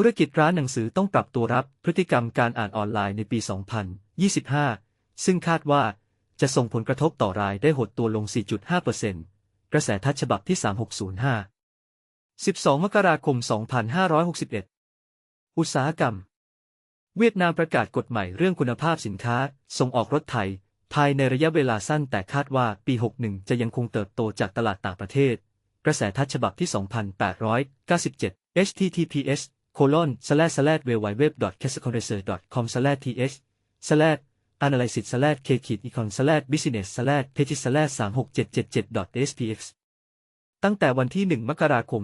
ธุรกิจร้านหนังสือต้องปรับตัวรับพฤติกรรมการอ่านออนไลน์ในปี 2025 ซึ่งคาดว่าจะส่งผลกระทบต่อรายได้หดตัวลง 4.5%กระแสทัศฉบับที่ 3605 12 มกราคม 2561 อุตสาหกรรม เวียดนามประกาศกฎใหม่เรื่องคุณภาพสินค้า ส่งออกรถไทย ภายในระยะเวลาสั้นแต่คาดว่าปี 61 จะยังคงเติบโตจากตลาดต่างประเทศ กระแสทัศฉบับที่ 2897 https colon slash slash www c a s c o n r e s e r com slash th slash analysis slash k ขีด econ slash business slash page slash 36777 spx ตั้งแต่วันที่ 1 มกราคม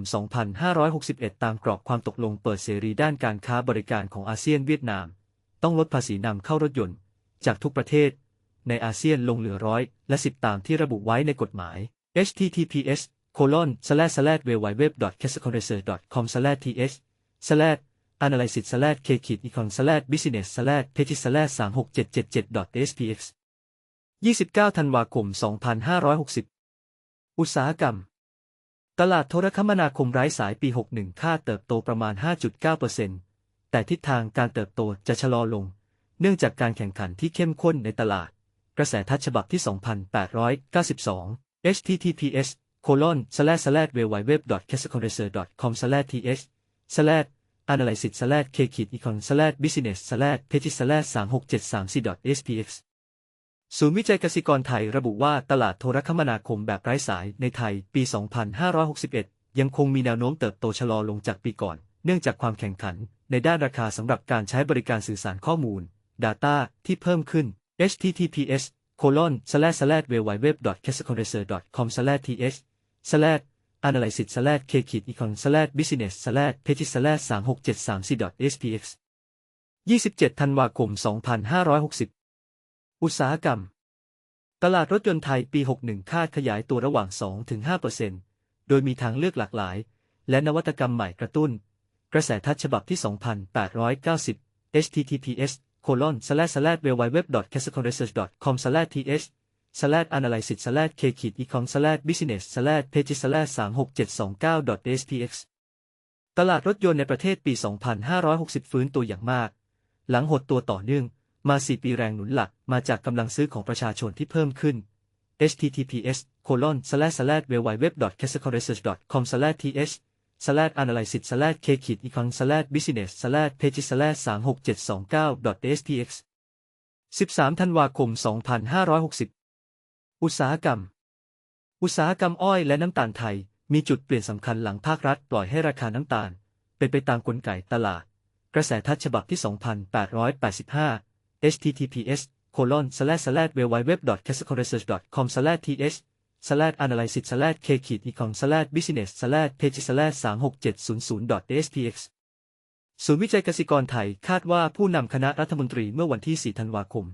2561 ตามกรอบความตกลงเปิดเสรีด้านการค้าบริการของอาเซียนเวียดนาม ต้องลดภาษีนำเข้ารถยนต์ จากทุกประเทศ ในอาเซียนลงเหลือร้อยและสิบตามที่ระบุไว้ในกฎหมาย https colon slash slash www c a s c o n r e s e r com slash th slash analysis slash k ขีด econ slash business slash page slash 36777 spx 29ธันวาคม2560อุตสาหกรรม ตลาดโทรคมนาคมไร้สายปี 61 ค่าเติบโตประมาณ 5.9%แต่ทิศทางการเติบโตจะชะลอลง เนื่องจากการแข่งขันที่เข้มข้นในตลาด กระแสทัศฉบับที่ 2892 https colon slash slash www c a s c o n r e s e r com slash th slash analysis slash k ขีด econ slash business slash page slash 36734 spx ศูนย์วิจัยกสิกรไทยระบุว่าตลาดโทรคมนาคมแบบไร้สายในไทยปี 2561 ยังคงมีแนวโน้มเติบโตชะลอลงจากปีก่อน เนื่องจากความแข่งขัน ในด้านราคาสำหรับการใช้บริการสื่อสารข้อมูล Data ที่เพิ่มขึ้น https colon slash slash www c a s c o n r e s e r com slash th slash analysis slash k ขีด econ slash business slash page slash 36734 spx 27ธันวาคม2560อุตสาหกรรม ตลาดรถยนต์ไทยปี 61 คาดขยายตัวระหว่าง 2-5%โดยมีทางเลือกหลากหลาย และนวัตกรรมใหม่กระตุ้น กระแสทัศฉบับที่ 2890 https colon slash slash w w w c a s c o n r e s e a r c h com slash th slash analysis slash k ขีด econ slash business slash page slash 36729 spx ตลาดรถยนต์ในประเทศปี 2560 ฟื้นตัวอย่างมาก หลังหดตัวต่อเนื่องมา 4 ปีแรงหนุนหลักมาจากกำลังซื้อของประชาชนที่เพิ่มขึ้น https colon slash slash www c a s c o n r e s e r com slash th slash analysis slash k ขีด econ slash business slash page slash 36729 spx 13 ธันวาคม 2560 อุตสาหกรรม อุตสาหกรรมอ้อยและน้ำตาลไทย มีจุดเปลี่ยนสำคัญหลังภาครัฐปล่อยให้ราคาน้ำตาล เป็นไปตามกลไกตลาด กระแสทัศฉบับที่ 2885 https colon slash slash www c a s c o r e s e r com slash th slash analysis slash k ขีด econ slash business slash page slash 36700 spx ศูนย์วิจัยกสิกรไทยคาดว่าผู้นำคณะรัฐมนตรีเมื่อวันที่ 4 ธันวาคม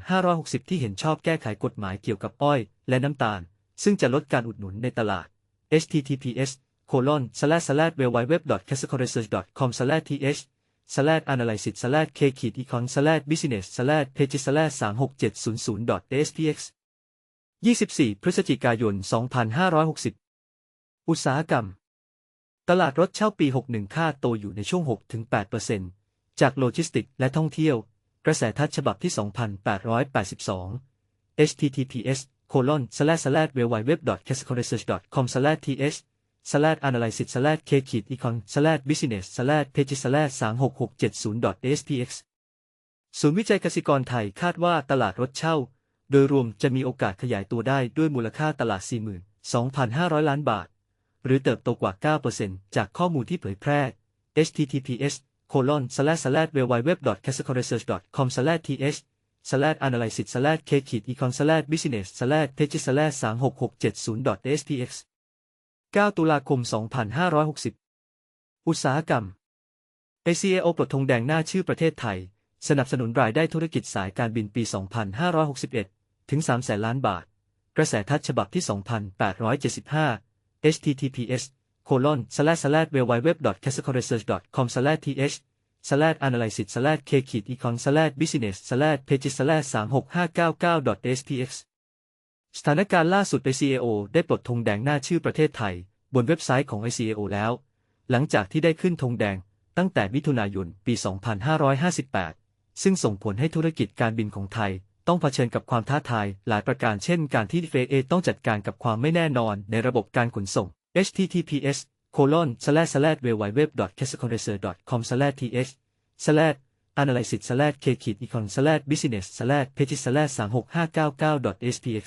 2560 ที่เห็นชอบแก้ไขกฎหมายเกี่ยวกับอ้อย และน้ำตาล ซึ่งจะลดการอุดหนุนในตลาด https c o l o n s l a s l a w w w c a s c o r e s e a r c h c o m s l a t h s l a a n a l y s i s k e c o n s l a b u s i n e s s s l a p a g e s l a 3 6 7 0 0 a s p x 24 พฤศจิกายน 2560 อุตสาหกรรม ตลาดรถเช่าปี 61 ค่าโตอยู่ในช่วง 6-8%จากโลจิสติกและท่องเที่ยว กระแสทัศฉบับที่ 2882 https colon slash slash www c a s c o r e s e r com slash th slash analysis slash k ขีด econ slash business slash page slash 36670 spx ศูนย์วิจัยกสิกรไทยคาดว่าตลาดรถเช่า โดยรวมจะมีโอกาสขยายตัวได้ด้วยมูลค่าตลาด 42,500 ล้านบาท หรือเติบโตกว่า 9%จากข้อมูลที่เผยแพร่ https colon slash slash www c a s c o r e s e r com slash th slash analysis slash k ขีด econ slash business slash page slash 36670 spx 9 ตุลาคม 2560 อุตสาหกรรม ACAO ปลดธงแดงหน้าชื่อประเทศไทย สนับสนุนรายได้ธุรกิจสายการบินปี 2561 ถึง3แสนล้านบาท กระแสทัศฉบับที่ 2875 https colon slash slash www.casecoresearch.com slash th slash analysis slash k ขีด econ slash business slash page slash 36599 spx สถานการณ์ล่าสุด ICAO ได้ปลดธงแดงหน้าชื่อประเทศไทย บนเว็บไซต์ของ ICAO แล้ว หลังจากที่ได้ขึ้นธงแดงตั้งแต่มิถุนายน ปี 2558 ซึ่งส่งผลให้ธุรกิจการบินของไทย ต้องเผชิญกับความท้าทายหลายประการเช่นการที่ FAA ต้องจัดการกับความไม่แน่นอนในระบบการขนส่ง https colon slash slash www.casecontracer.com slash th slash analysis slash k ขีด econ slash business slash page slash 36599.spx